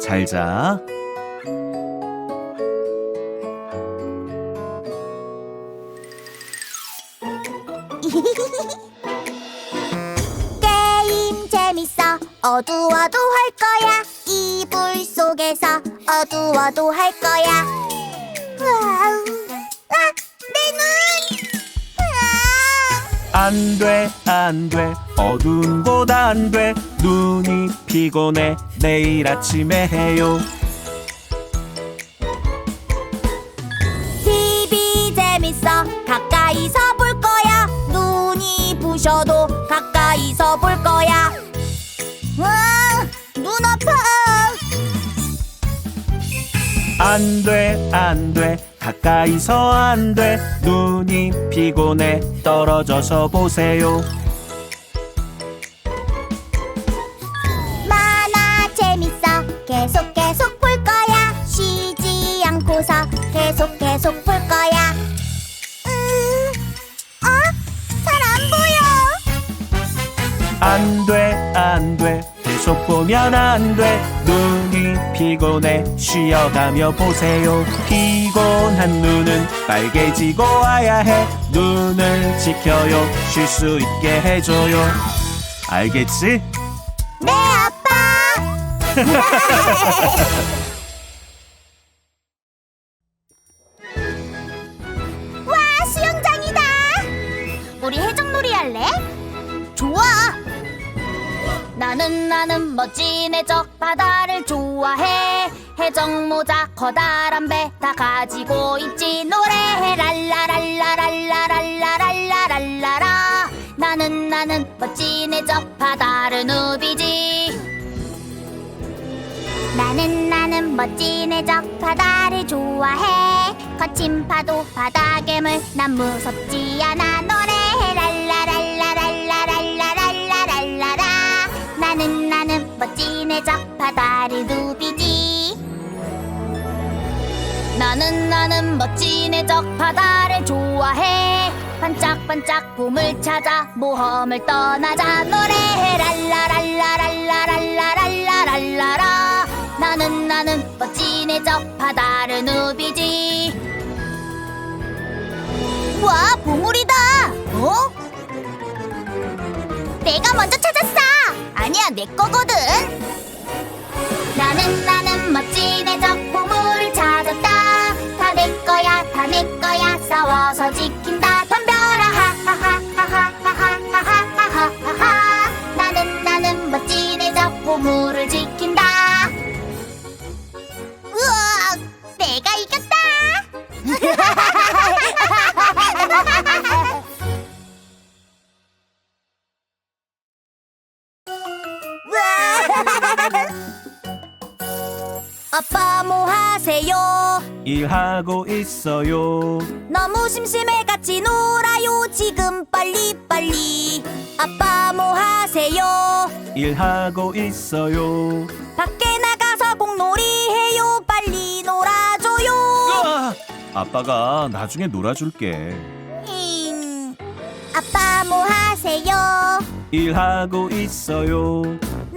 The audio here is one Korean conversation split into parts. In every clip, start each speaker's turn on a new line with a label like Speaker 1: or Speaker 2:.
Speaker 1: 잘 자.
Speaker 2: 게임 재밌어. 어두워도 할 거야. 이불 속에서 어두워도 할 거야. 와우.
Speaker 1: 안 돼, 안 돼. 어두운 곳 안 돼. 눈이 피곤해. 내일 아침에 해요.
Speaker 2: TV 재밌어 가까이서 볼 거야 눈이 부셔도 가까이서 볼 거야 와, 눈 아파
Speaker 1: 안 돼, 안 돼. 가까이서 안 돼. 눈이 피곤해. 떨어져서 보세요.
Speaker 2: 만화 재밌어 계속 계속 볼 거야 쉬지 않고서 계속 계속 볼 거야
Speaker 1: 계속 보면 안 돼. 눈이 피곤해. 쉬어가며 보세요. 피곤한 눈은 빨개지고 와야 해. 눈을 지켜요. 쉴 수 있게 해줘요. 알겠지?
Speaker 2: 네 아빠 와 수영장이다 우리 해적놀이 할래? 나는 나는 멋진 해적 바다를 좋아해. 해적 모자 커다란 배 다 가지고 있지. 노래해 랄라랄라랄라랄라랄라랄라라. 나는 나는 멋진 해적 바다를 누비지. 나는 나는 멋진 해적 바다를 좋아해. 거친 파도 바다 괴물 난 무섭지 멋진 해적 바다를 누비지. 나는 나는 멋진 해적 바다를 좋아해. 반짝반짝 봄을 찾아 모험을 떠나자. 노래해 랄라랄라랄라랄라랄라랄라라 나는 나는 멋진 해적 바다를 누비지. 와 보물이다. 어? 내가 먼저 찾았어 아니야 내 거거든. 나는 나는 멋진 해적 보물을 찾았다. 다 내 거야 다 내 거야. 싸워서 지킨 아빠 뭐 하세요?
Speaker 1: 일하고 있어요.
Speaker 2: 너무 심심해 같이 놀아요 지금 빨리 빨리 아빠 뭐 하세요?
Speaker 1: 일하고 있어요.
Speaker 2: 밖에 나가서 공놀이 해요 빨리 놀아줘요
Speaker 1: 으아! 아빠가 나중에 놀아줄게.
Speaker 2: 힝. 아빠 뭐 하세요?
Speaker 1: 일하고 있어요.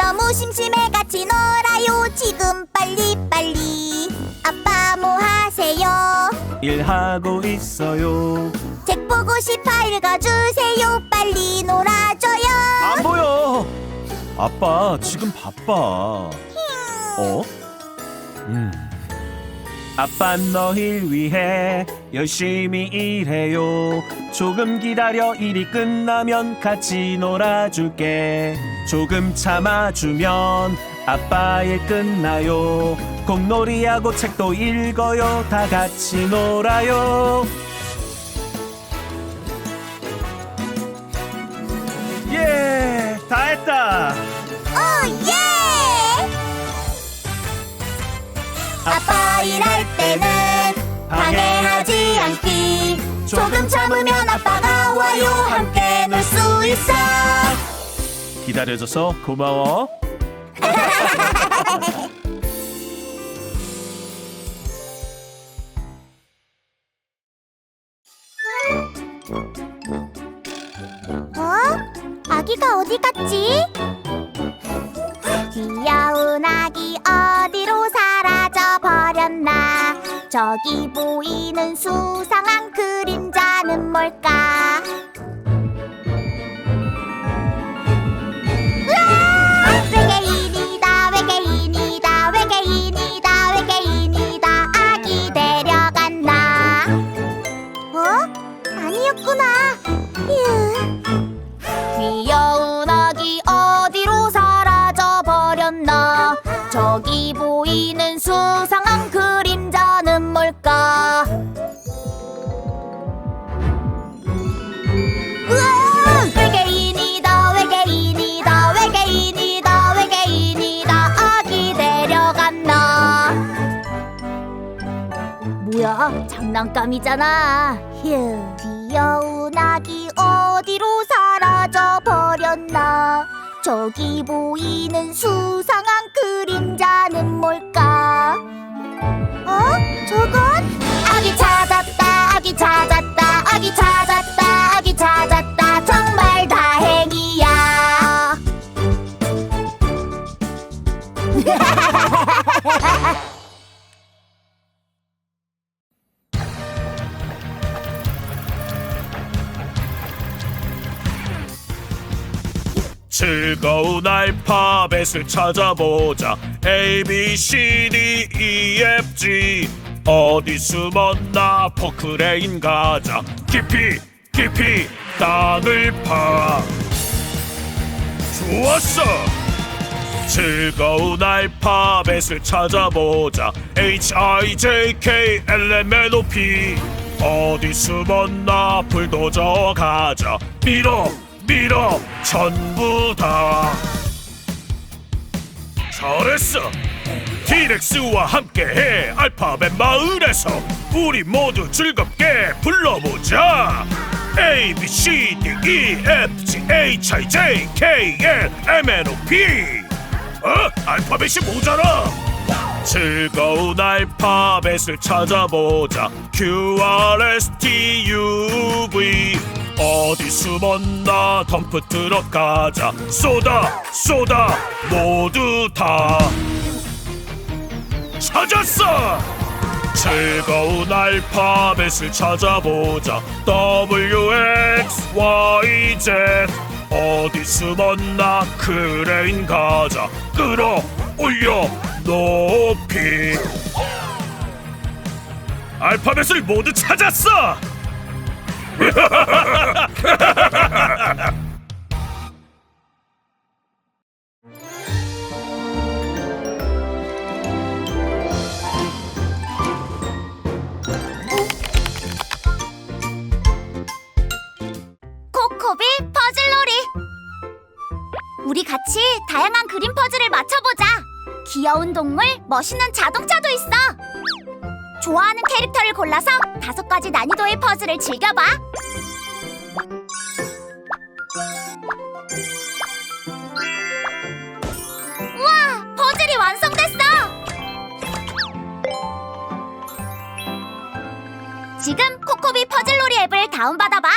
Speaker 2: 너무 심심해 같이 놀아요 지금 빨리 빨리 아빠 뭐 하세요?
Speaker 1: 일하고 있어요.
Speaker 2: 책 보고 싶어 읽어주세요 빨리 놀아줘요
Speaker 1: 안 보여. 아빠 지금 바빠. 어? 음. 아빠 너희 위해 열심히 일해요. 조금 기다려 일이 끝나면 같이 놀아줄게. 조금 참아주면 아빠 일 끝나요. 공놀이하고 책도 읽어요. 다 같이 놀아요. 예, 다 했다.
Speaker 2: 오 예! 아빠 일할 때는 방해하지 않기 조금 참으면 아빠가 와요 함께 놀 수 있어
Speaker 1: 기다려줘서 고마워.
Speaker 2: 어? 아기가 어디 갔지? 귀여운 아기 어디로 사 저기 보이는 수상한 그림자는 뭘까? 수상한 그림자는 뭘까? 으아! 외계인이다 외계인이다 외계인이다 외계인이다. 아기 데려간다 뭐야? 장난감이잖아. 휴 귀여운 아기 어디로 사라져 버렸나? 저기 보이는 수상한 그림자는 뭘까? 어? 저건? 아기 찾았다 아기 찾았다 아기 찾았다 아기 찾았다. 정말 다행이야.
Speaker 1: 즐거운 알파벳을 찾아보자. A, B, C, D, E, F, G 어디 숨었나? 포크레인 가자. 깊이 깊이 땅을 파. 좋았어. 즐거운 알파벳을 찾아보자. H, I, J, K, L, M, N, O, P. 어디 숨었나? 불도저 가자. 밀어 밀어. 전부 다. 잘했어 티렉스와 함께해. 알파벳 마을에서 우리 모두 즐겁게 불러보자. A, B, C, D, E, F, G, H, I, J, K, L, M, N, O, P. 어? 알파벳이 모자라 즐거운 알파벳을 찾아보자. Q, R, S, T, U, V. 어디 숨었나 덤프 트럭 가자. 쏟아 쏟아 모두 다 찾았어. 즐거운 알파벳을 찾아보자. W, X, Y, Z. 어디 숨었나? 크레인 가자. 끌어 올려 높이. 알파벳을 모두 찾았어
Speaker 2: 다양한 그림 퍼즐을 맞춰보자. 귀여운 동물, 멋있는 자동차도 있어. 좋아하는 캐릭터를 골라서 다섯 가지 난이도의 퍼즐을 즐겨봐. 우와, 퍼즐이 완성됐어! 지금 코코비 퍼즐놀이 앱을 다운받아봐